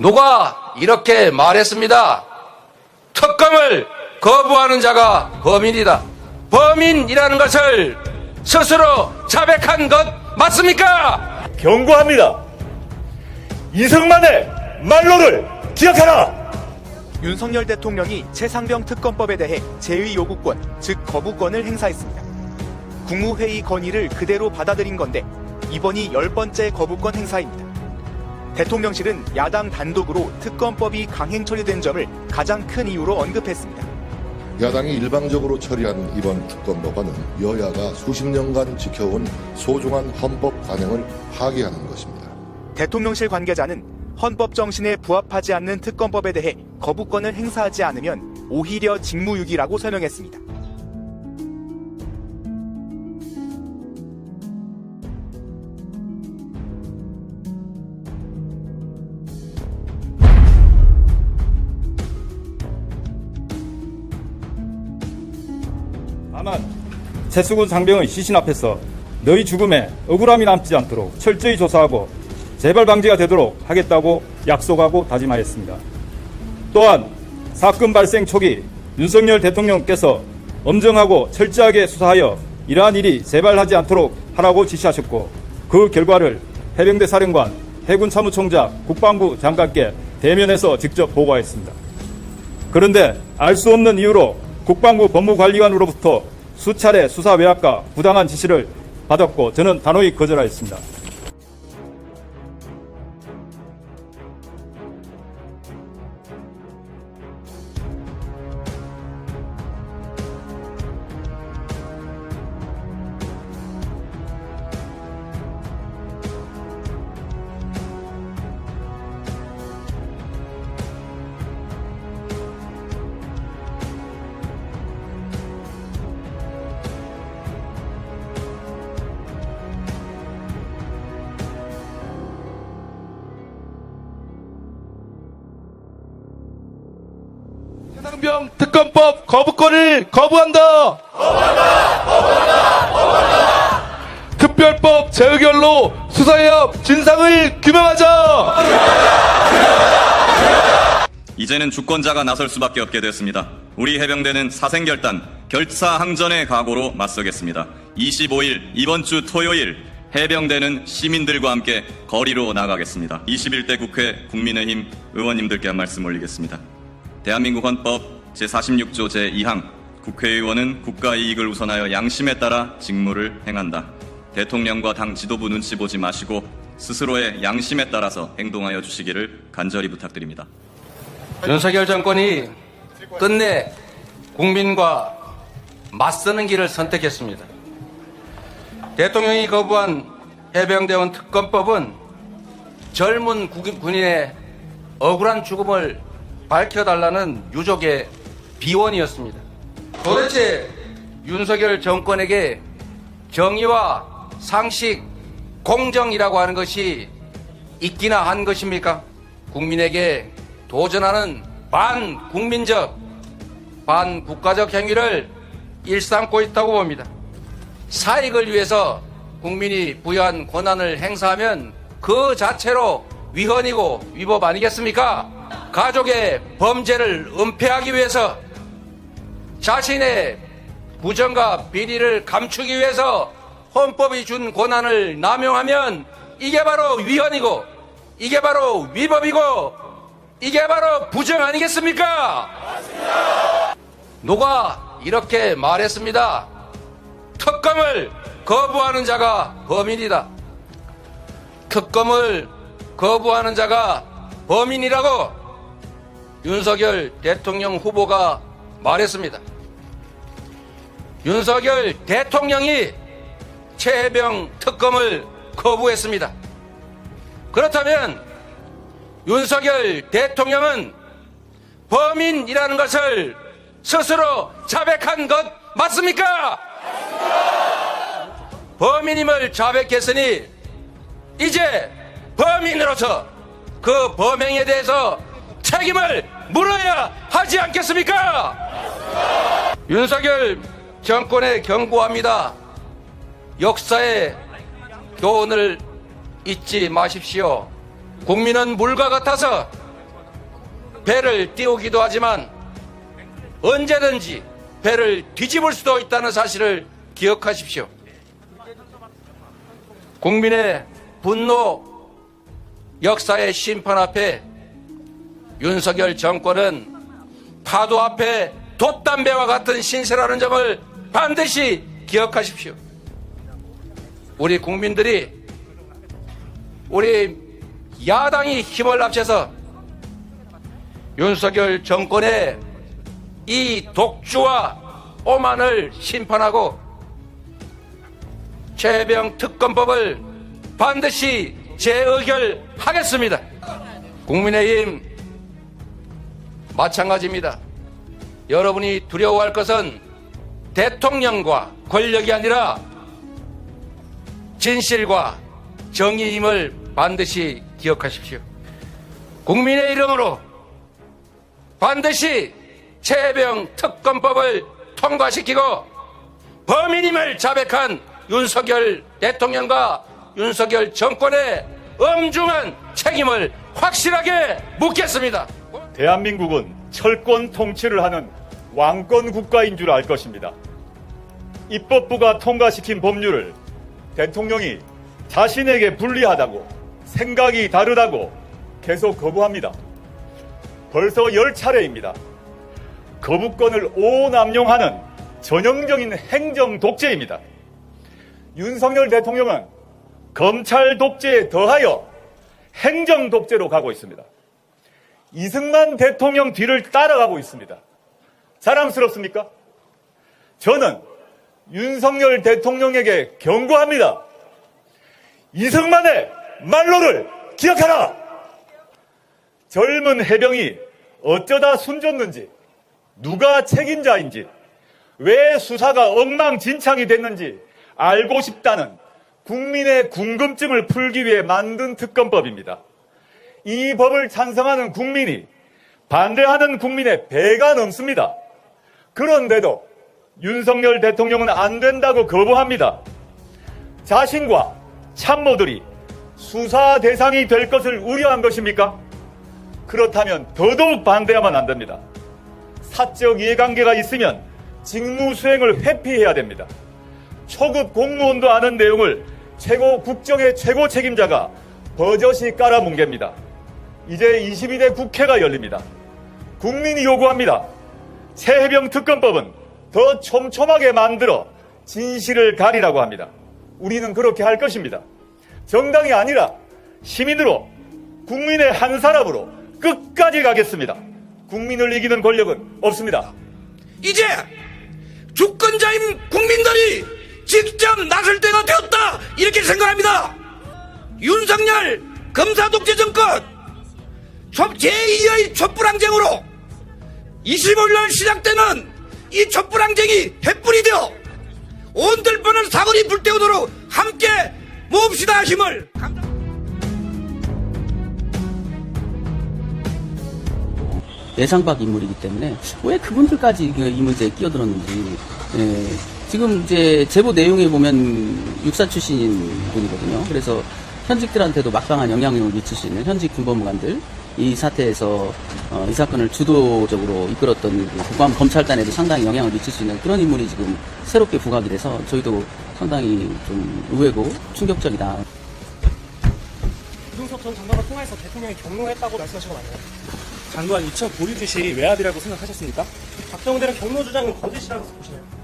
누가 이렇게 말했습니다. 특검을 거부하는 자가 범인이다. 범인이라는 것을 스스로 자백한 것 맞습니까? 경고합니다. 이승만의 말로를 기억하라! 윤석열 대통령이 최상병 특검법에 대해 제의 요구권, 즉 거부권을 행사했습니다. 국무회의 건의를 그대로 받아들인 건데 이번이 열 번째 거부권 행사입니다. 대통령실은 야당 단독으로 특검법이 강행 처리된 점을 가장 큰 이유로 언급했습니다. 야당이 일방적으로 처리한 이번 특검 법안은 여야가 수십 년간 지켜온 소중한 헌법 관행을 파기하는 것입니다. 대통령실 관계자는 헌법 정신에 부합하지 않는 특검법에 대해 거부권을 행사하지 않으면 오히려 직무유기라고 설명했습니다. 다만 최수근 상병의 시신 앞에서 너희 죽음에 억울함이 남지 않도록 철저히 조사하고 재발 방지가 되도록 하겠다고 약속하고 다짐하였습니다. 또한 사건 발생 초기 윤석열 대통령께서 엄정하고 철저하게 수사하여 이러한 일이 재발하지 않도록 하라고 지시하셨고 그 결과를 해병대 사령관, 해군 참모총장, 국방부 장관께 대면에서 직접 보고하였습니다. 그런데 알 수 없는 이유로 국방부 법무관리관으로부터 수차례 수사 외압과 부당한 지시를 받았고 저는 단호히 거절하였습니다. 최상병 특검법 거부권을 거부한다. 특별법 재의결로 수사해야 진상을 규명하자. 이제는 주권자가 나설 수밖에 없게 됐습니다. 우리 해병대는 사생결단, 결사항전의 각오로 맞서겠습니다. 25일 이번 주 토요일 해병대는 시민들과 함께 거리로 나가겠습니다. 21대 국회 국민의힘 의원님들께 한 말씀 올리겠습니다. 대한민국 헌법 제46조 제2항 국회의원은 국가 이익을 우선하여 양심에 따라 직무를 행한다. 대통령과 당 지도부 눈치 보지 마시고 스스로의 양심에 따라서 행동하여 주시기를 간절히 부탁드립니다. 윤석열 정권이 끝내 국민과 맞서는 길을 선택했습니다. 대통령이 거부한 해병대원 특검법은 젊은 국- 군인의 억울한 죽음을 밝혀달라는 유족의 비원이었습니다. 도대체 윤석열 정권에게 정의와 상식, 공정이라고 하는 것이 있기나 한 것입니까? 국민에게 도전하는 반국민적, 반국가적 행위를 일삼고 있다고 봅니다. 사익을 위해서 국민이 부여한 권한을 행사하면 그 자체로 위헌이고 위법 아니겠습니까? 가족의 범죄를 은폐하기 위해서 자신의 부정과 비리를 감추기 위해서 헌법이 준 권한을 남용하면 이게 바로 위헌이고 이게 바로 위법이고 이게 바로 부정 아니겠습니까? 누가 이렇게 말했습니다. 특검을 거부하는 자가 범인이다. 특검을 거부하는 자가 범인이라고 윤석열 대통령 후보가 말했습니다. 윤석열 대통령이 최해병 특검을 거부했습니다. 그렇다면 윤석열 대통령은 범인이라는 것을 스스로 자백한 것 맞습니까? 범인임을 자백했으니 이제 범인으로서 그 범행에 대해서 책임을 물어야 하지 않겠습니까? 윤석열 정권에 경고합니다. 역사의 교훈을 잊지 마십시오. 국민은 물과 같아서 배를 띄우기도 하지만 언제든지 배를 뒤집을 수도 있다는 사실을 기억하십시오. 국민의 분노, 역사의 심판 앞에 윤석열 정권은 파도 앞에 돛담배와 같은 신세라는 점을 반드시 기억하십시오. 우리 국민들이 우리 야당이 힘을 합쳐서 윤석열 정권의 이 독주와 오만을 심판하고 최병 특검법을 반드시 재의결하겠습니다. 국민의힘 마찬가지입니다. 여러분이 두려워할 것은 대통령과 권력이 아니라 진실과 정의임을 반드시 기억하십시오. 국민의 이름으로 반드시 최병 특검법을 통과시키고 범인임을 자백한 윤석열 대통령과 윤석열 정권의 엄중한 책임을 확실하게 묻겠습니다. 대한민국은 철권 통치를 하는 왕권 국가인 줄 알 것입니다. 입법부가 통과시킨 법률을 대통령이 자신에게 불리하다고 생각이 다르다고 계속 거부합니다. 벌써 열 차례입니다. 거부권을 오남용하는 전형적인 행정 독재입니다. 윤석열 대통령은 검찰 독재에 더하여 행정 독재로 가고 있습니다. 이승만 대통령 뒤를 따라가고 있습니다. 자랑스럽습니까? 저는 윤석열 대통령에게 경고합니다. 이승만의 말로를 기억하라! 젊은 해병이 어쩌다 숨졌는지, 누가 책임자인지, 왜 수사가 엉망진창이 됐는지 알고 싶다는 국민의 궁금증을 풀기 위해 만든 특검법입니다. 이 법을 찬성하는 국민이 반대하는 국민의 배가 넘습니다. 그런데도 윤석열 대통령은 안 된다고 거부합니다. 자신과 참모들이 수사 대상이 될 것을 우려한 것입니까? 그렇다면 더더욱 반대하면 안 됩니다. 사적 이해관계가 있으면 직무 수행을 회피해야 됩니다. 초급 공무원도 아는 내용을 최고 국정의 최고 책임자가 버젓이 깔아뭉갭니다. 이제 22대 국회가 열립니다. 국민이 요구합니다. 새해병 특검법은 더 촘촘하게 만들어 진실을 가리라고 합니다. 우리는 그렇게 할 것입니다. 정당이 아니라 시민으로 국민의 한 사람으로 끝까지 가겠습니다. 국민을 이기는 권력은 없습니다. 이제 주권자인 국민들이 직접 나설 때가 되었다 이렇게 생각합니다. 윤석열 검사 독재 정권 제2의 촛불항쟁으로 25일날 시작되는 이 촛불항쟁이 횃불이 되어 온들뻔한 사거리 불태우도록 함께 모읍시다 힘을 예상 밖 인물이기 때문에 왜 그분들까지 그이 문제에 끼어들었는지 예, 지금 이제 제보 내용에 보면 육사 출신인 분이거든요. 그래서 현직들한테도 막강한 영향력을 미칠 수 있는 현직 군법무관들 이 사태에서 어, 이 사건을 주도적으로 이끌었던 그 국감 검찰단에도 상당히 영향을 미칠 수 있는 그런 인물이 지금 새롭게 부각이 돼서 저희도 상당히 좀 의외고 충격적이다. 이동석 전 장관과 통화해서 대통령이 경로했다고 말씀하신 거 맞나요? 장관 이처 보이듯이 외압이라고 생각하셨습니까? 박정대는 경로 주장은 거짓이라고 보시나요?